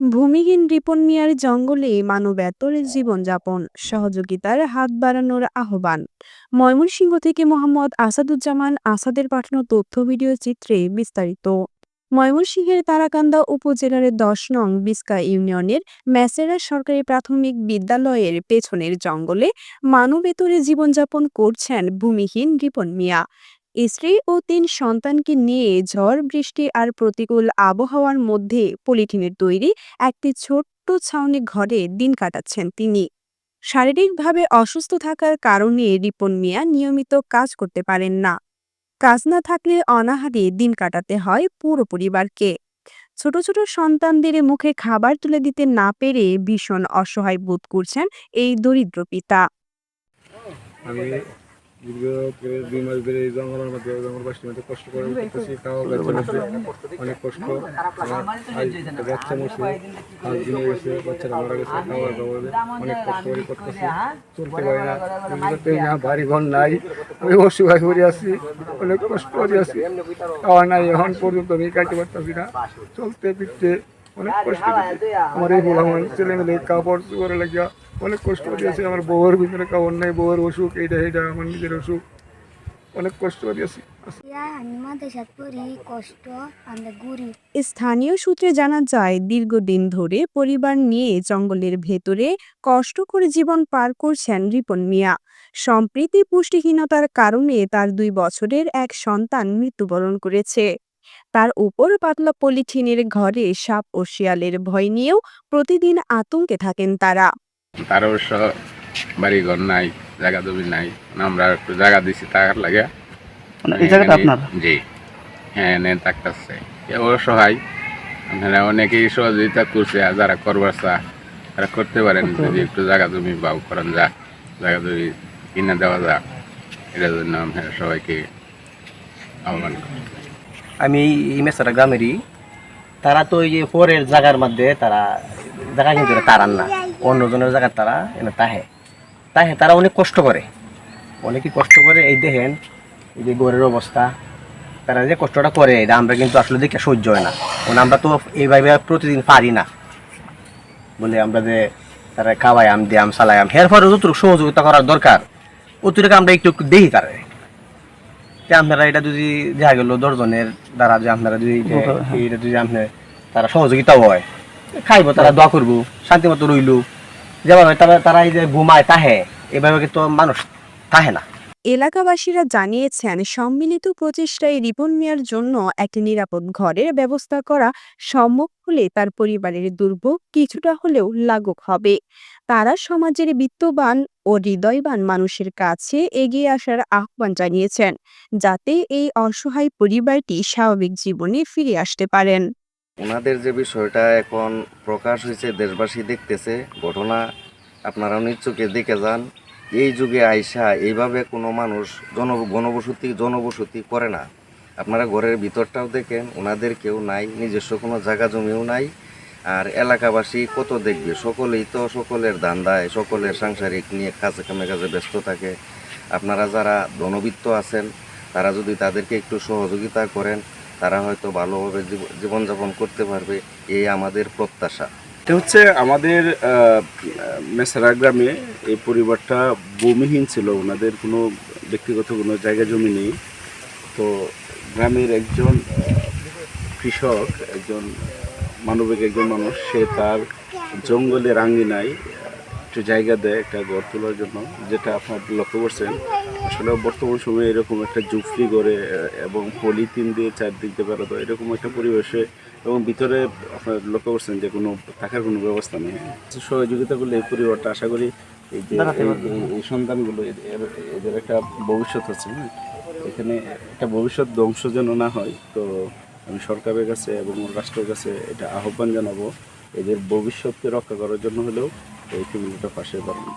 ভূমিহীন রিপন মিয়ার জঙ্গলে মানবেতরের জীবনযাপন, সহযোগিতার হাত বাড়ানোর আহ্বান। ময়মনসিংহ থেকে মোহাম্মদ আসাদুজ্জামান আসাদের পাঠানো তথ্য ভিডিও চিত্রে বিস্তারিত। ময়মনসিংহের তারাকান্দা উপজেলার দশ নং বিস্কা ইউনিয়নের ম্যাসেরা সরকারি প্রাথমিক বিদ্যালয়ের পেছনের জঙ্গলে মানবেতরে জীবনযাপন করছেন ভূমিহীন রিপন মিয়া স্ত্রী ও তিন সন্তানকে নিয়ে ঝড়, বৃষ্টি আর প্রতিকূল আবহাওয়ার মধ্যে পলিথিনের তৈরি একটি ছোট্ট ছাউনি ঘরে দিন কাটাচ্ছেন তিনি। শারীরিকভাবে অসুস্থ থাকার কারণে রিপন মিয়া নিয়মিত কাজ করতে পারেন না। কাজ না থাকলে অনাহারে দিন কাটাতে হয় পুরো পরিবারকে। ছোট ছোট সন্তানদের মুখে খাবার তুলে দিতে না পেরে ভীষণ অসহায় বোধ করছেন এই দরিদ্র পিতা। জঙ্গলের মধ্যে জঙ্গলবাসীর মধ্যে কষ্ট অনেক কষ্ট। অনেক কষ্ট করে চলতে বাড়ি ঘর নাই, আমি অসুবিধা করে আছি, অনেক কষ্ট করে আছি। খাওয়া নাই, এখন পর্যন্ত আমি খাইতে পারতেছি না। চলতে ফিরতে অনেক কষ্ট আমার এই মেলে কাপড় চোপড় লাগিয়া অনেক কষ্ট দিয়েছে। আমার বউয়ের ভিতরে কাপড় নেই বউয়ের অসুখ এইটা এইটা আমার নিজের অসুখ। অনেক কষ্ট দিয়েছি। স্থানীয় সূত্রে জানা যায় দীর্ঘদিন ধরে পরিবার নিয়ে জঙ্গলের ভেতরে কষ্ট করে জীবন পার করছেন রিপন মিয়া। সম্প্রীতি পুষ্টিহীনতার কারণে তার দুই বছরের এক সন্তান মৃত্যুবরণ করেছে। তার উপর পাতলা পলিথিনের ঘরে সাপ ও শিয়ালের ভয় নিয়েও প্রতিদিন আতঙ্কে থাকেন তারা। তার অবশ্য বাড়ি ঘর নাই জায়গা জমি নাই আমরা একটু জায়গা দিছি টাকার লাগে। মানে এই জায়গাটা আপনার? জি হ্যাঁ এনে থাকতেছে। অসহায় আপনারা অনেকেই সহযোগিতা করছে যারা করবার চা তারা করতে পারেন যদি একটু জায়গা জমি বাউ করেন যাক জায়গা জমি কিনে দেওয়া যাক এটার জন্য আপনারা সবাইকে আহ্বান করি। আমি এই মেসারা গ্রামেরই। তারা তো এই যে পরের জায়গার মধ্যে তারা জায়গা কিন্তু তারান না। অন্যজনের জায়গা তারা এনে তাহে। তাহে তারা অনেক কষ্ট করে। অনেকই কষ্ট করে। এই দেখেন, এই যে ঘরের অবস্থা। তারা যে কষ্টটা করে, এটা আমরা কিন্তু আসলে দেখে সহ্য হয় না। কারণ আমরা তো এইভাবে প্রতিদিন পারি না। বলে আমরা যে তারা খাওয়াই আম দিয়াম সালাইয়াম হের পরে যতটুকু সহযোগিতা করার দরকার অতিরিক্ত আমরা একটু একটু দেখি তারা। যে আপনারা এটা যদি দেখা গেল দশজনের দ্বারা যে আপনারা যদি এটা- এটা যদি আপনার তারা সহযোগিতা হয় খাইব তারা দোয়া করব শান্তি মতো রইল। যেভাবে তারা তারা এই যে ঘুমায় তাহে এভাবে কিন্তু মানুষ তাহে না। এলাকাবাসীরা জানিয়েছেন, সম্মিলিত প্রচেষ্টায় রিপন মিয়ার জন্য একটি নিরাপদ ঘরের ব্যবস্থা করা সম্ভব হলে তার পরিবারের দুর্ভোগ কিছুটা হলেও লাঘব হবে। তারা সমাজের বিত্তবান ও হৃদয়বান মানুষের কাছে এগিয়ে আসার আহ্বান জানিয়েছেন, যাতে এই অসহায় পরিবারটি স্বাভাবিক জীবনে ফিরে আসতে পারেন। ওনাদের যে বিষয়টা এখন প্রকাশ হয়েছে, দেশবাসী দেখতেছে, ঘটনা আপনারা নিজ চোখে দেখে যান। এই যুগে আইসা এইভাবে কোনো মানুষ জন গণবসতি জনবসতি করে না। আপনারা ঘরের ভিতরটাও দেখেন, ওনাদের কেউ নাই, নিজস্ব কোনো জায়গা জমিও নাই। আর এলাকাবাসী কত দেখবে? সকলেই তো সকলের ধান্দায়, সকলের সাংসারিক নিয়ে কাজে কামে কাজে ব্যস্ত থাকে। আপনারা যারা ধনবিত্ত আছেন, তারা যদি তাদেরকে একটু সহযোগিতা করেন, তারা হয়তো ভালোভাবে জীব- জীবনযাপন করতে পারবে। এই আমাদের প্রত্যাশা। এটা হচ্ছে আমাদের মেসারা গ্রামে এই পরিবারটা ভূমিহীন ছিল, ওনাদের কোনো ব্যক্তিগত কোনো জায়গা জমি নেই। তো গ্রামের একজন কৃষক, একজন মানবিক একজন মানুষ, সে তার জঙ্গলের আঙ্গিনায় একটু জায়গা দেয়, একটা ঘর তোলার জন্য, যেটা আপনার লক্ষ্য করছেন। আসলে বর্তমান সময়ে এরকম একটা জুফরি করে এবং পলিথিন দিয়ে চারদিক দিয়ে বেরোতো এরকম একটা পরিবেশে এবং ভিতরে আপনার লক্ষ্য করছেন যে কোনো থাকার কোনো ব্যবস্থা নেই। সহযোগিতা করলে এই পরিবারটা আশা করি এই যে এই- সন্তানগুলো এদের এদের একটা ভবিষ্যৎ আছে হ্যাঁ? এখানে একটা ভবিষ্যৎ ধ্বংস যেন না হয় তো আমি সরকারের কাছে এবং রাষ্ট্রের কাছে এটা আহ্বান জানাব এদের ভবিষ্যৎকে রক্ষা করার জন্য হলেও এই ফ্যামিলিটা পাশে দাঁড়ানো